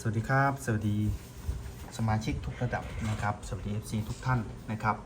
สวัสดีครับ สวัสดีสมาชิกทุกระดับนะครับ สวัสดี FC ทุกท่านนะครับ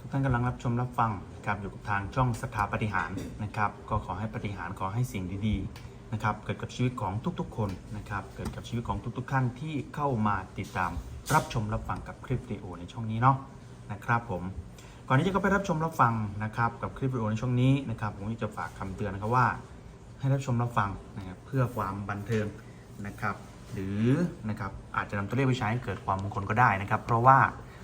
ทุกท่านกำลังรับชมรับฟังกับอยู่กับทางช่องสถาปฏิหารนะครับ ก็ขอให้ปฏิหารขอให้สิ่งดีๆนะครับ เกิดกับชีวิตของทุกๆ คนนะครับ เกิดกับชีวิตของทุกๆท่านที่เข้ามาติดตามรับชมรับฟังกับคลิปวิดีโอในช่องนี้เนาะนะครับผมก่อนที่จะเข้าไปรับชมรับฟังนะครับกับคลิปวิดีโอในช่วงนี้นะครับผมจะฝากคำเตือนนะครับว่า ให้รับชมรับฟังนะครับเพื่อความบันเทิงนะครับ หรือนะครับอาจจะนำตัวเลขไปใช้ให้เกิดความมงคลก็ได้นะครับ เพราะว่า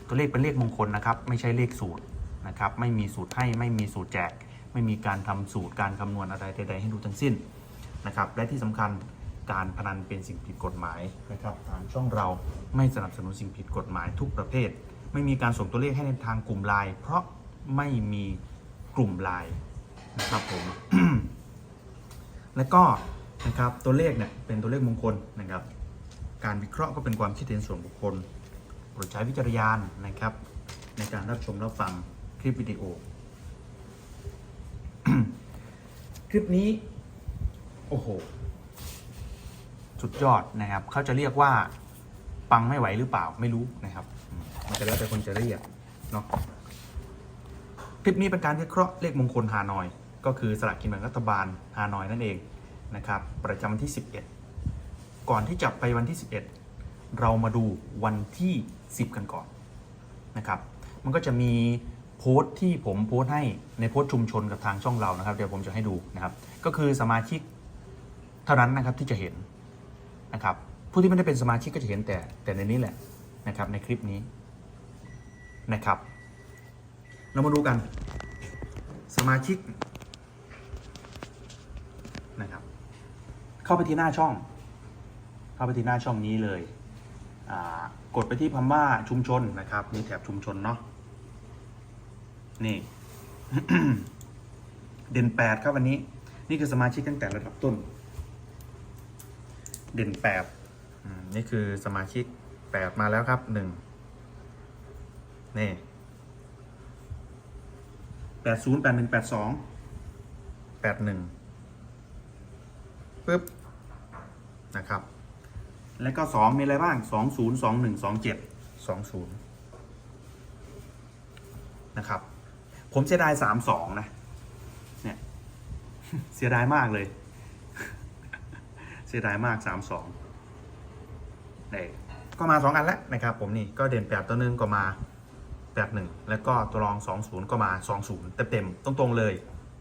ตัวเลขเป็นเลขมงคลนะครับ ไม่ใช่เลขสูตรนะครับ ไม่มีสูตรให้ไม่มีสูตรแจก ไม่มีการทำสูตรการคำนวณอะไรใดๆให้ดูทั้งสิ้นนะครับ และที่สำคัญการพนันเป็นสิ่งผิดกฎหมายนะครับทางช่องเราไม่สนับสนุนสิ่งผิดกฎหมายทุกประเภท ไม่มีการส่งตัวเลขให้ในทางกลุ่มไลน์เพราะไม่มีกลุ่มไลน์นะครับผมและก็ นะครับ ตัวเลขเนี่ยเป็นตัวเลขมงคลนะครับ การวิเคราะห์ก็เป็นความคิดเห็นส่วนบุคคลโปรดใช้วิจารณญาณนะครับ ในการรับชมรับฟังคลิปวิดีโอ คลิปนี้ โอ้โห สุดยอดนะครับ เขาจะเรียกว่าปังไม่ไหวหรือเปล่าไม่รู้นะครับมมันจะแล้วแต่คนจะเรียกเนาะคลิปนี้เป็นการวิเคราะห์เลขมงคลฮานอย ก็คือสลากกินแบ่งรัฐบาลฮานอยนั่นเอง นะครับ ประจำวันที่ 11 ก่อนที่จะไปวันที่ 11 เรามาดูวันที่ 10 กันก่อนนะครับ มันก็จะมีโพสต์ที่ผมโพสต์ให้ในโพสต์ชุมชนกับทางช่องเรานะครับ เดี๋ยวผมจะให้ดูนะครับ ก็คือสมาชิกเท่านั้นนะครับที่จะเห็นนะครับ ผู้ที่ไม่ได้เป็นสมาชิกก็จะเห็นแต่แต่ในนี้แหละนะครับ ในคลิปนี้นะครับ เรามาดูกันสมาชิกนะครับ เข้าไปที่หน้าช่อง เข้าไปที่หน้าช่องนี้เลย กดไปที่คำว่าชุมชนนะครับ มีแถบชุมชนเนาะ นี่ เด่นแปดครับวันนี้ นี่คือสมาชิกตั้งแต่ระดับต้น เด่นแปดนี่คือสมาชิกแปดมาแล้วครับหนึ่งนี่แปดศูนย์แปดหนึ่งแปดสองแปดหนึ่ง ปึ๊บนะครับ แล้วก็สองมีอะไรบ้างสองศูนย์สองหนึ่งสองเจ็ดสองศูนย์นะครับ ผมเสียดายสามสองนะ เนี่ย เสียดายมากเลย เสียดายมากสามสองนี่ก็มาสองอันแล้วนะครับ ผมนี่ก็เด่นแปดตัวหนึงก็มา 81 แล้วก็ตัวรอง 20 ก็มา 20 เต็มๆตรงๆเลย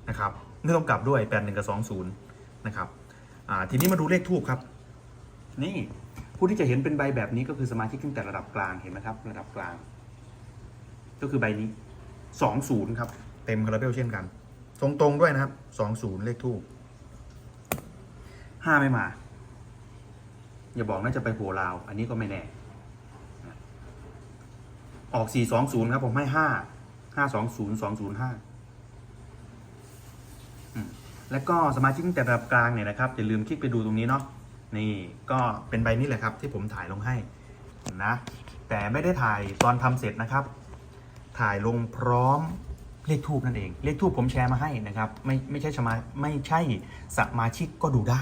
นะครับไม่ต้องกลับด้วย 81 กับ 20 นะครับ อ่าทีนี้มาดูเลขทูบครับ นี่ผู้ที่จะเห็นเป็นใบแบบนี้ก็คือสมาชิกตั้งแต่ระดับกลางเห็นไหมครับ ระดับกลาง ก็คือใบนี้20ครับ เต็มคาราเบลเช่นกัน ตรงๆด้วยนะครับ20เลขทูบ5ไม่มา อย่าบอกน่าจะไปโผล่ลาว อันนี้ก็ไม่แน่ ออก420ครับ ผมให้5 520 205อืม แล้วก็สมาชิกแต่ระดับกลางเนี่ยนะครับอย่าลืมคลิกไปดูตรงนี้เนาะนี่ก็เป็นใบนี้แหละครับที่ผมถ่ายลงให้นะแต่ไม่ได้ถ่ายตอนทำเสร็จนะครับ ถ่ายลงพร้อมเลขทูบนั่นเอง เลขทูบผมแชร์มาให้นะครับ ไม่ไม่ใช่สมาไม่ใช่สมาชิกก็ดูได้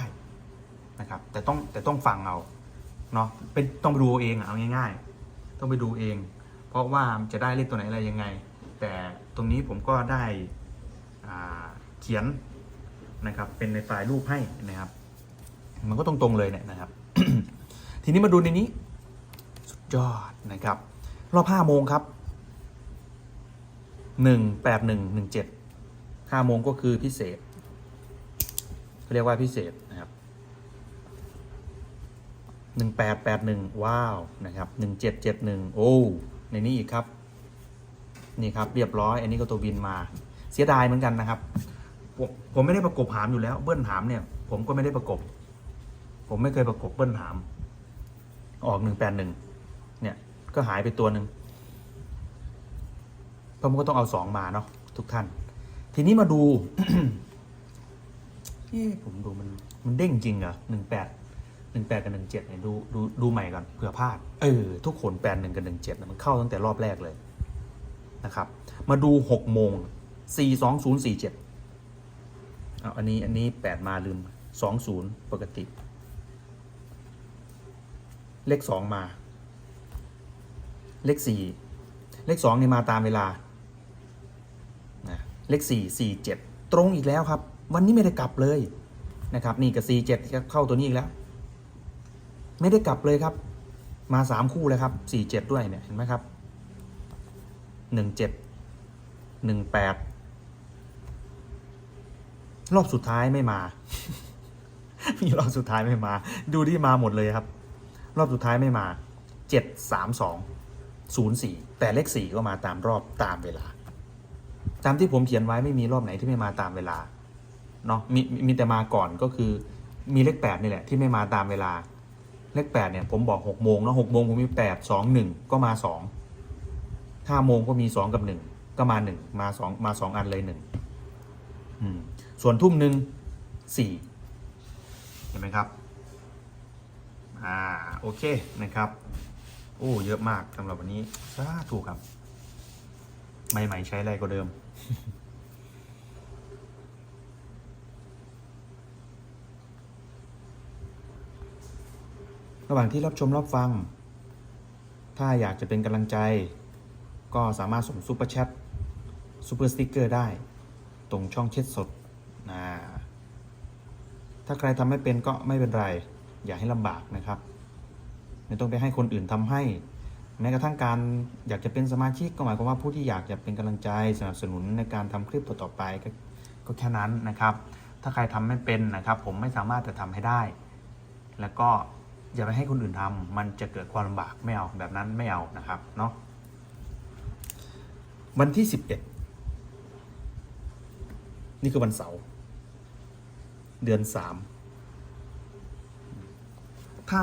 นะครับแต่ต้องแต่ต้องฟังเอาเนาะเป็นต้องไปดูเอาเองเอาง่าย ๆ ต้องไปดูเอง เพราะว่าจะได้เลขตัวไหนอะไรยังไง แต่ตรงนี้ผมก็ได้เขียน นะครับ เป็นในไฟล์รูปให้นะครับ มันก็ตรงๆเลยเนี่ยนะครับ ทีนี้มาดูในนี้ สุดยอดนะครับ รอบห้าโมงครับหนึ่งแปดหนึ่งหนึ่งเจ็ดห้าโมงก็คือพิเศษเขาเรียกว่าพิเศษนะครับหนึ่งแปดแปดหนึ่งว้าวนะครับหนึ่งเจ็ดเจ็ดหนึ่งโอ้ในนี้อีกครับ นี่ครับเรียบร้อย อันนี้ก็ตัวบินมาเสียดายเหมือนกันนะครับ ผมผมไม่ได้ประกบหามอยู่แล้ว เบิ้ลหามเนี่ย ผมก็ไม่ได้ประกบ ผมไม่เคยประกบเบิ้ลหาม ออกหนึ่งแปดหนึ่งเนี่ย ก็หายไปตัวหนึ่งเพราะมันก็ต้องเอาสองมาเนาะทุกท่าน ทีนี้มาดูเอ๊ผมดูมันมันเด้งจริงเหรอหนึ่งแปดหนึ่งแปดกับหนึ่งเจ็ดเนี่ยดูดูดูใหม่ก่อนเผื่อพลาด เออ ทุกคนแปดหนึ่งกับหนึ่งเจ็ดมันเข้าตั้งแต่รอบแรกเลยนะครับ มาดูหกโมงสี่สองศูนย์สี่เจ็ด เอาอันนี้อันนี้แปดมาลืมสองศูนย์ปกติ เลขสองมา เลขสี่เลขสองนี่มาตามเวลานะเลขสี่สี่เจ็ดตรงอีกแล้วครับ วันนี้ไม่ได้กลับเลยนะครับ นี่กับสี่เจ็ดเข้าตัวนี้อีกแล้ว ไม่ได้กลับเลยครับ มาสามคู่เลยครับสี่เจ็ดด้วยเนี่ยเห็นไหมครับหนึ่งเจ็ดหนึ่งแปด รอบสุดท้ายไม่มา มีรอบสุดท้ายไม่มา ดูที่มาหมดเลยครับ รอบสุดท้ายไม่มาเจ็ดสามสองศูนย์สี่แต่เลขสี่ก็มาตามรอบตามเวลา ตามที่ผมเขียนไว้ไม่มีรอบไหนที่ไม่มาตามเวลาเนาะมีมีมีแต่มาก่อนก็คือมีเลขแปดนี่แหละที่ไม่มาตามเวลา เลขแปดเนี่ยผมบอกหกโมงเนาะหกโมงผมมีแปดสองหนึ่งก็มาสองห้าโมงก็มีสองกับหนึ่งก็มาหนึ่งมาสองมาสองอันเลยหนึ่งอืม ส่วนทุ่มหนึ่งสี่เห็นไหมครับ อ่า โอเคนะครับ โอ้ เยอะมากสำหรับวันนี้สาถูกครับ ใหม่ๆใช้อะไรก็เดิม ระหว่างที่รับชมรับฟัง ถ้าอยากจะเป็นกำลังใจ ก็สามารถส่งซูเปอร์แชทซูเปอร์สติ๊กเกอร์ได้ ตรงช่องเช็ดสด ถ้าใครทำไม่เป็นก็ไม่เป็นไร อย่าให้ลำบากนะครับ ไม่ต้องไปให้คนอื่นทำให้ แม้กระทั่งการอยากจะเป็นสมาชิกก็หมายความว่าผู้ที่อยากจะเป็นกำลังใจสนับสนุนในการทำคลิปต่อๆไปก็ก็แค่นั้นนะครับ ถ้าใครทำไม่เป็นนะครับ ผมไม่สามารถจะทำให้ได้ แล้วก็อย่าไปให้คนอื่นทำมันจะเกิดความลำบากไม่เอาแบบนั้นไม่เอานะครับเนาะวันที่ 11 นี่คือวันเสาร์ เดือน3ถ้า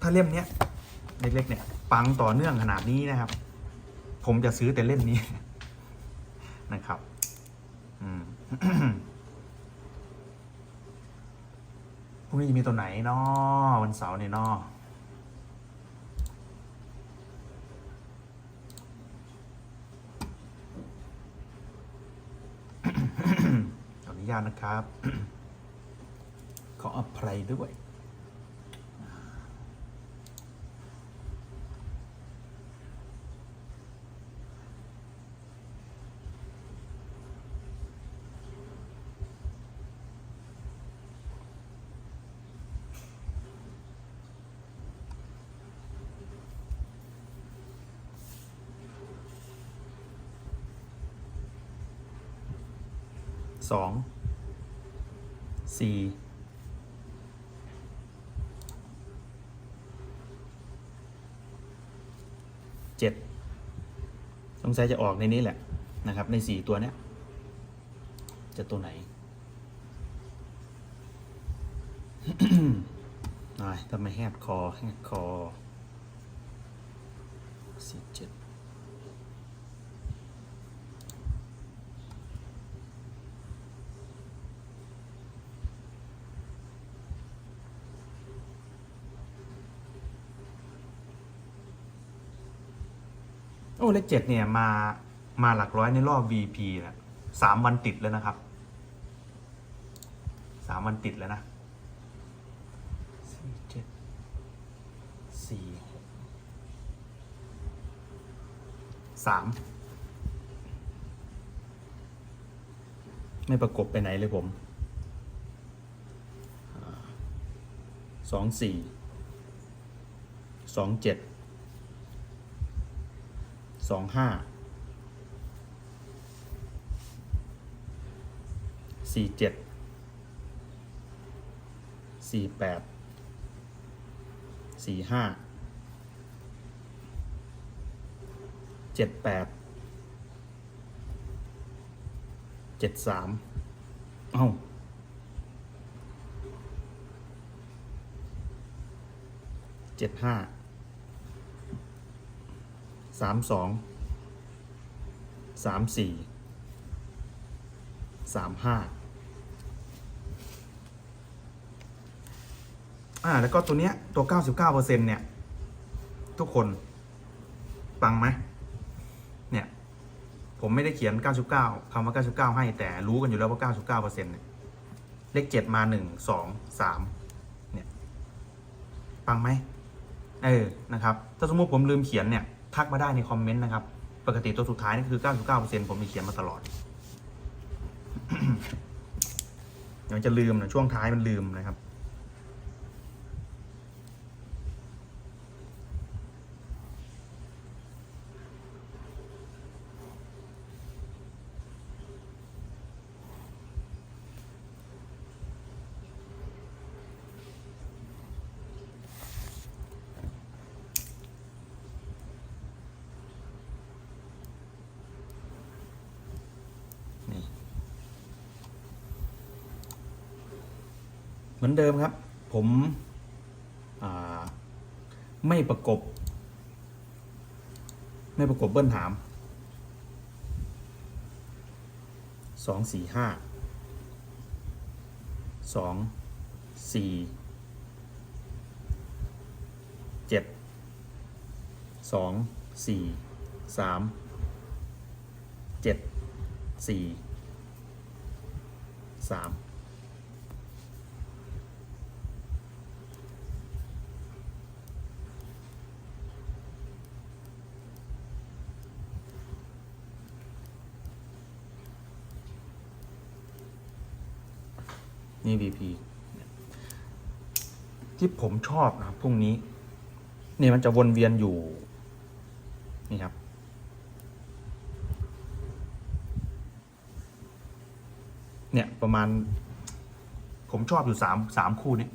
ถ้าเล่มเนี้ยเล็กๆเนี่ย ปังต่อเนื่องขนาดนี้นะครับ ผมจะซื้อแต่เล่มนี้นะครับ อืมพรุ่งนี้จะมีตัวไหนเนาะวันเสาร์เนี่ยเนาะขออนุญาตนะครับ ขออภัยด้วยสองสี่ เจ็ดสงสัยจะออกในนี้แหละนะครับ ในสี่ตัวเนี้ย จะตัวไหนนายทำไมแหบคอแหบคอสี่เจ็ด โอ้เลขเจ็ดเนี่ยมามาหลักร้อยในรอบ VP นะสามวันติดแล้วนะครับสามวันติดแล้วนะสี่เจ็ดสี่หกสามไม่ประกบไปไหนเลยผมสองสี่สองเจ็ด สองห้าสี่เจ็ดสี่แปดสี่ห้าเจ็ดแปดเจ็ดสามเอ้าเจ็ดห้า สามสองสามสี่สามห้าอ่า แล้วก็ตัวเนี้ย ตัวเก้าสิบเก้าเปอร์เซ็นเนี่ย ทุกคน ปังไหมเนี่ย ผมไม่ได้เขียน 99คำว่า 99 ให้แต่รู้กันอยู่แล้วว่า 99เปอร์เซ็นต์เนี่ยเลข 7 มา 1 2 3 เนี่ย ปังไหมเออ นะครับ ถ้าสมมติผมลืมเขียนเนี่ย ทักมาได้ในคอมเมนต์นะครับ ปกติตัวสุดท้ายนี่คือ 99%ผมมีเขียนมาตลอด เดี๋ยวจะลืมนะช่วงท้ายมันลืมนะครับ มือนเดิมครับ ผมไม่ประกบ ไม่ประกบเบิ้ลถามสองสี่ห้าสองสี่เจ็ดสองสี่สามเจ็ดสี่สาม นี่ VP ที่ผมชอบนะครับพรุ่งนี้ นี่มันจะวนเวียนอยู่ นี่ครับ เนี่ยประมาณ ผมชอบอยู่สามสามคู่นี้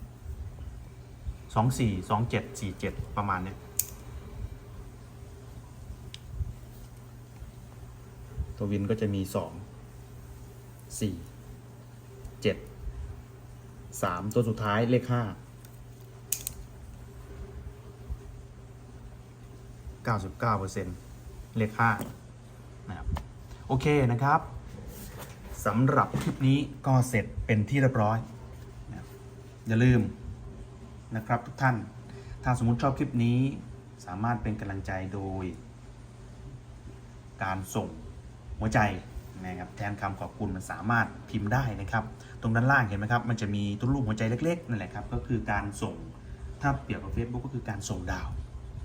สองสี่สองเจ็ดสี่เจ็ดประมาณเนี้ยตัววินก็จะมีสองสี่เจ็ด สามตัวสุดท้ายเลขห้าเก้าสิบเก้าเปอร์เซ็นเลขห้านะครับโอเคนะครับสำหรับคลิปนี้ก็เสร็จเป็นที่เรียบร้อยนะอย่าลืมนะครับทุกท่าน ถ้าสมมติชอบคลิปนี้สามารถเป็นกำลังใจโดย การส่งหัวใจ นะครับแทนคำขอบคุณมันสามารถพิมพ์ได้นะครับ ตรงด้านล่างเห็นไหมครับ มันจะมีตุ้นรูปหัวใจเล็กๆนั่นแหละครับ ก็คือการส่งถ้าเปรียบกับ Facebook ก็คือการส่งดาว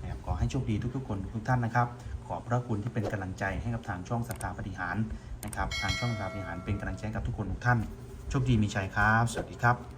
นะครับขอให้โชคดีทุกๆคนทุกท่านนะครับ ขอบพระคุณที่เป็นกำลังใจให้กับทางช่องสัทธาปฏิหารนะครับ ทางช่องสัทธาปฏิหารเป็นกำลังใจให้กับทุกคนทุกท่าน โชคดีมีชัยครับ สวัสดีครับ